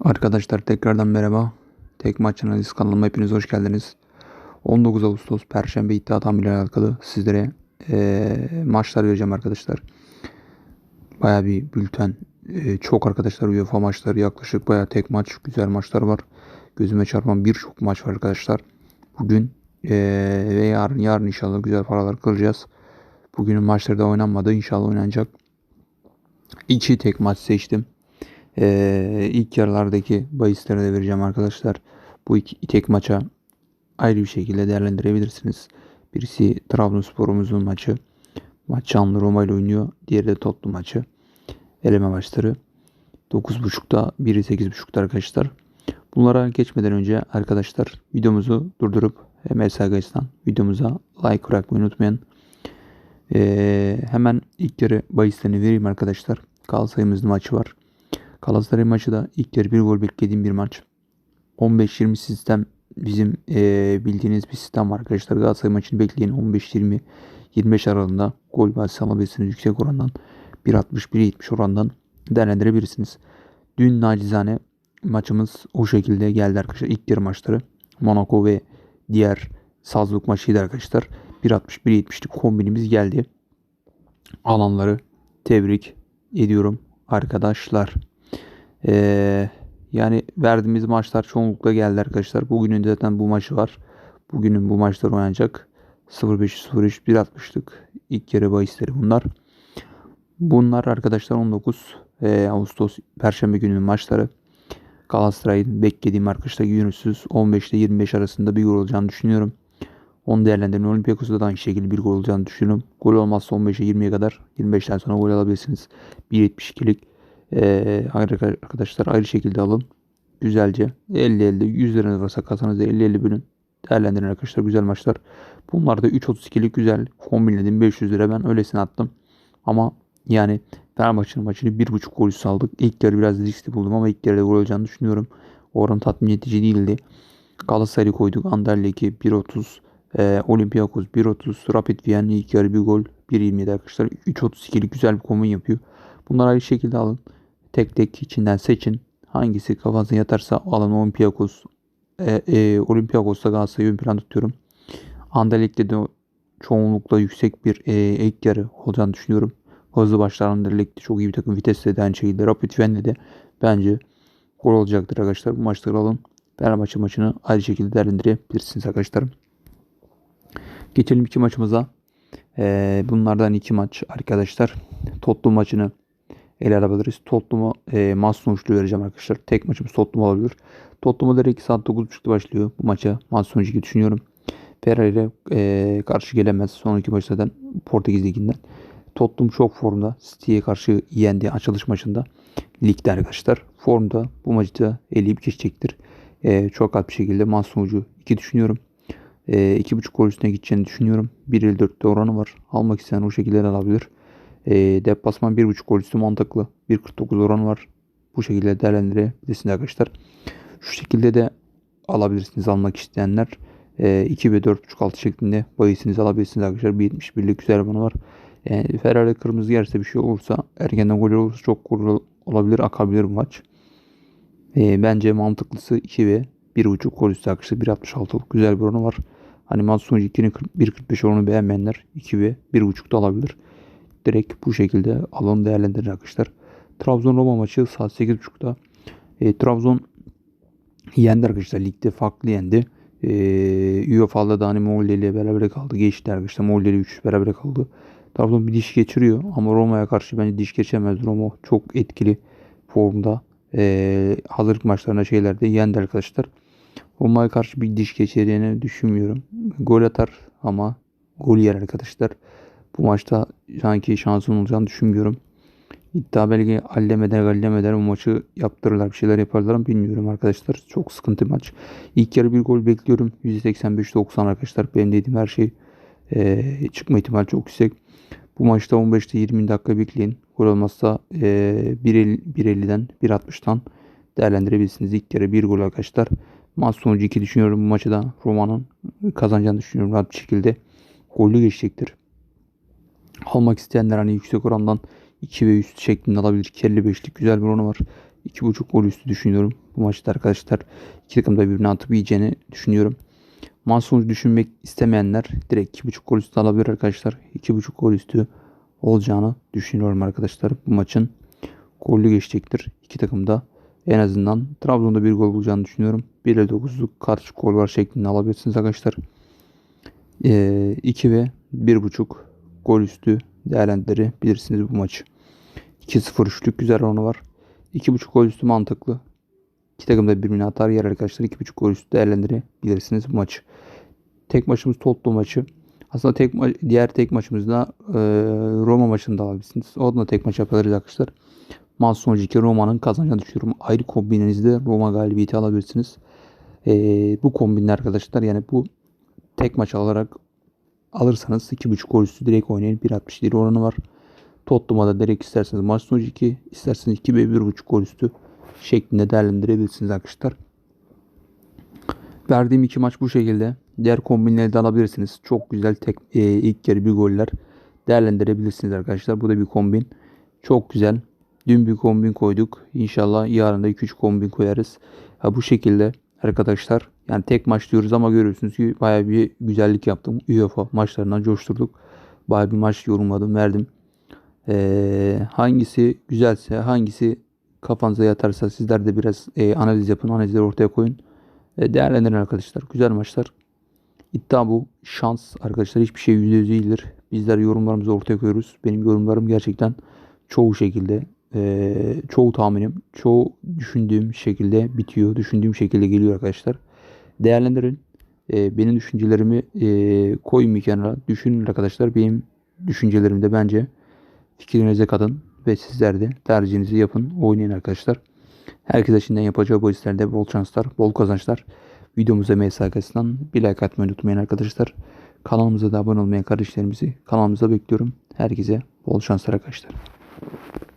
Arkadaşlar tekrardan merhaba. Tek maç analiz kanalıma hepiniz hoş geldiniz. 19 Ağustos Perşembe iddia tahminiyle alakalı sizlere eee, maçlar vereceğim arkadaşlar. Baya bir bülten. eee, çok arkadaşlar UEFA maçları yaklaşık baya tek maç güzel maçlar var. Gözüme çarpan birçok maç var arkadaşlar. Bugün eee, ve yarın yarın inşallah güzel paralar kıracağız. Bugünün maçları da oynanmadı. İnşallah oynanacak. İki tek maç seçtim. Ee, ilk yarılardaki bahisleri de vereceğim arkadaşlar. Bu iki tek maça ayrı bir şekilde değerlendirebilirsiniz. Birisi Trabzonspor'umuzun maçı. Maç canlı Roma ile oynuyor. Diğeri de Tottenham maçı. Eleme maçları. 9.30'da biri 8.30'da arkadaşlar. Bunlara geçmeden önce arkadaşlar videomuzu durdurup MSG'den videomuza like bırakmayı unutmayın. Ee, hemen ilk yarı bahislerini vereyim arkadaşlar. Galatasaray'ımızın maçı var. Galatasaray maçı da ilk yarı bir gol beklediğim bir maç. 15-20 sistem bizim eee, bildiğiniz bir sistem var arkadaşlar. Galatasaray maçını bekleyin 15-20 25 aralığında gol bahsi alabilirsiniz yüksek orandan 1.60-1.70 orandan değerlendirebilirsiniz. Dün nacizane maçımız o şekilde geldi arkadaşlar. İlk yarı maçları Monaco ve diğer Salzburg maçıydı arkadaşlar. 1.60-1.70'lik kombinimiz geldi. Alanları tebrik ediyorum arkadaşlar. Ee, yani verdiğimiz maçlar çoğunlukla geldi arkadaşlar. Bugünün zaten bu maçı var. Bugünün bu maçlar oynanacak. 0-5 0-3 1.60'lık ilk yarı bahisleri bunlar. Bunlar arkadaşlar 19 e, Ağustos Perşembe gününün maçları. Galatasaray'ın beklediğim arkadaşlar Yunus'uz 15 ile 25 arasında bir gol olacağını düşünüyorum. Onu değerlendirin. Olympiakos'ta da aynı şekilde bir gol olacağını düşünüyorum. Gol olmazsa 15'e 20'ye kadar 25'ten sonra gol alabilirsiniz. 1.72'lik ee, arkadaşlar ayrı şekilde alın. Güzelce 50-50 100 liranız varsa kasanızda 50-50 bölün. Değerlendirin arkadaşlar güzel maçlar. Bunlar da 3.32'lik güzel kombinledim 500 lira ben öylesine attım. Ama yani Fenerbahçe'nin maçını 1.5 gol üstü aldık. İlk yarı biraz riskli buldum ama ilk yarıda gol olacağını düşünüyorum. Oran tatmin edici değildi. Galatasaray'ı koyduk. Anderlecht 2 1.30 e, Olympiakos 1.30 Rapid Vienna ilk yarı bir gol 1.27 arkadaşlar. 3.32'lik güzel bir kombin yapıyor. Bunları ayrı şekilde alın. Tek tek içinden seçin. Hangisi kafanıza yatarsa alın Olympiakos. E, e, Olympiakos'ta Galatasaray'ı ön plan tutuyorum. Anderlecht'te de çoğunlukla yüksek bir e, ilk yarı olacağını düşünüyorum. Hızlı başlar Anderlecht'te çok iyi bir takım. Vitesse de aynı şekilde. Rapid Vienna de bence gol olacaktır arkadaşlar. Bu maçları alın. Fenerbahçe maçını ayrı şekilde değerlendirebilirsiniz arkadaşlarım. Geçelim iki maçımıza. Ee, bunlardan iki maç arkadaşlar. Tottenham maçını ele alabiliriz. Tottenham'a e, maç sonuçlu vereceğim arkadaşlar. Tek maçımız Tottenham olabilir. Tottenham'a direkt saat 9.30'da başlıyor bu maça. Maç sonucu gibi düşünüyorum. Ferrari ile e, karşı gelemez. Sonraki maç zaten Portekiz Ligi'nden. Tottenham çok formda. City'ye karşı yendi açılış maçında. Ligde arkadaşlar. Formda bu maçı da eleyip geçecektir. E, çok rahat bir şekilde maç sonucu 2 düşünüyorum. E, 2.5 gol üstüne gideceğini düşünüyorum. 1.54'te oranı var. Almak isteyen o şekilde alabilir. E, deplasman 1.5 gol üstü mantıklı. 1.49 oranı var. Bu şekilde değerlendirebilirsiniz arkadaşlar. Şu şekilde de alabilirsiniz almak isteyenler. E, 2 ve 4.5 altı şeklinde bahisinizi alabilirsiniz arkadaşlar. 1.71'lik güzel oranı var. E, Ferrari kırmızı yerse bir şey olursa erkenden gol olursa çok gol olabilir akabilir bu maç. E, bence mantıklısı 2 ve 1.5 gol üstü arkadaşlar. 1.66'lık güzel bir oranı var. Hani maç sonucu 2'nin 1.45 oranı beğenmeyenler 2 ve 1.5'da alabilir direkt bu şekilde alın değerlendirin arkadaşlar. Trabzon Roma maçı saat 8.30'da. E, Trabzon yendi arkadaşlar. Ligde farklı yendi. E, UEFA'da da hani Molde ile beraber kaldı. Geçti arkadaşlar. Molde ile 3 beraber kaldı. Trabzon bir diş geçiriyor ama Roma'ya karşı bence diş geçemez. Roma çok etkili formda. E, hazırlık maçlarında şeylerde yendi arkadaşlar. Roma'ya karşı bir diş geçireceğini düşünmüyorum. Gol atar ama gol yer arkadaşlar. Bu maçta sanki şansın olacağını düşünmüyorum. İddia belki allemeder gallemeder bu maçı yaptırırlar bir şeyler yaparlar ama bilmiyorum arkadaşlar. Çok sıkıntı maç. İlk yarı bir gol bekliyorum. %85-90 arkadaşlar. Benim dediğim her şey e, çıkma ihtimali çok yüksek. Bu maçta 15'te 20 dakika bekleyin. Gol olmazsa e, 1.50'den 1.60'tan değerlendirebilirsiniz. İlk yarı bir gol arkadaşlar. Maç sonucu 2 düşünüyorum. Bu maçı da Roma'nın kazanacağını düşünüyorum rahat bir şekilde. Gollü geçecektir. Almak isteyenler hani yüksek orandan 2 ve üst şeklinde alabilir. 55'lik güzel bir oranı var. 2.5 gol üstü düşünüyorum. Bu maçta arkadaşlar iki takım da birbirine atıp yiyeceğini düşünüyorum. Maç sonucu düşünmek istemeyenler direkt 2.5 gol üstü alabilir arkadaşlar. 2.5 gol üstü olacağını düşünüyorum arkadaşlar. Bu maçın gollü geçecektir. İki takım da en azından Trabzon'da bir gol bulacağını düşünüyorum. 1 ile 9'luk karşı gol var şeklinde alabilirsiniz arkadaşlar. Ee, 2 ve 1.5 gol üstü değerlendirebilirsiniz bu maçı. 2-0 üçlük güzel oranı var. 2.5 gol üstü mantıklı. İki takım da birbirine atar yer arkadaşlar. 2.5 gol üstü değerlendirebilirsiniz bu maçı. Tek maçımız Tottenham maçı. Aslında tek ma- diğer tek maçımızda e, Roma maçını da alabilirsiniz. O da tek maç yapabiliriz arkadaşlar. Maç sonucu 2 Roma'nın kazanacağını düşünüyorum. Ayrı kombinenizde Roma galibiyeti alabilirsiniz. E, bu kombinler arkadaşlar yani bu tek maç alarak alırsanız 2.5 gol üstü direkt oynayın. 1.60 lira oranı var. Tottenham'a da direkt isterseniz maç sonucu 2, isterseniz 2 ve 1.5 gol üstü şeklinde değerlendirebilirsiniz arkadaşlar. Verdiğim iki maç bu şekilde. Diğer kombinleri de alabilirsiniz. Çok güzel tek e, ilk yarı bir goller değerlendirebilirsiniz arkadaşlar. Bu da bir kombin. Çok güzel. Dün bir kombin koyduk. İnşallah yarın da 2-3 kombin koyarız. Ha, bu şekilde arkadaşlar. Yani tek maç diyoruz ama görüyorsunuz ki baya bir güzellik yaptım. UEFA maçlarından coşturduk. Baya bir maç yorumladım verdim. Ee, hangisi güzelse hangisi kafanıza yatarsa sizler de biraz e, analiz yapın. Analizleri ortaya koyun. E, değerlendirin arkadaşlar. Güzel maçlar. İddia bu. Şans arkadaşlar hiçbir şey yüzde yüz değildir. Bizler yorumlarımızı ortaya koyuyoruz. Benim yorumlarım gerçekten çoğu şekilde e, çoğu tahminim çoğu düşündüğüm şekilde bitiyor. Düşündüğüm şekilde geliyor arkadaşlar. Değerlendirin. E, benim düşüncelerimi e, koyun bir kenara. Düşünün arkadaşlar. Benim düşüncelerimde bence fikrinize katın ve sizler de tercihinizi yapın. Oynayın arkadaşlar. Herkese şimdiden yapacağı bu işlerde bol şanslar, bol kazançlar. Videomuza MSK'sından bir like atmayı unutmayın arkadaşlar. Kanalımıza da abone olmayan kardeşlerimizi kanalımıza bekliyorum. Herkese bol şanslar arkadaşlar.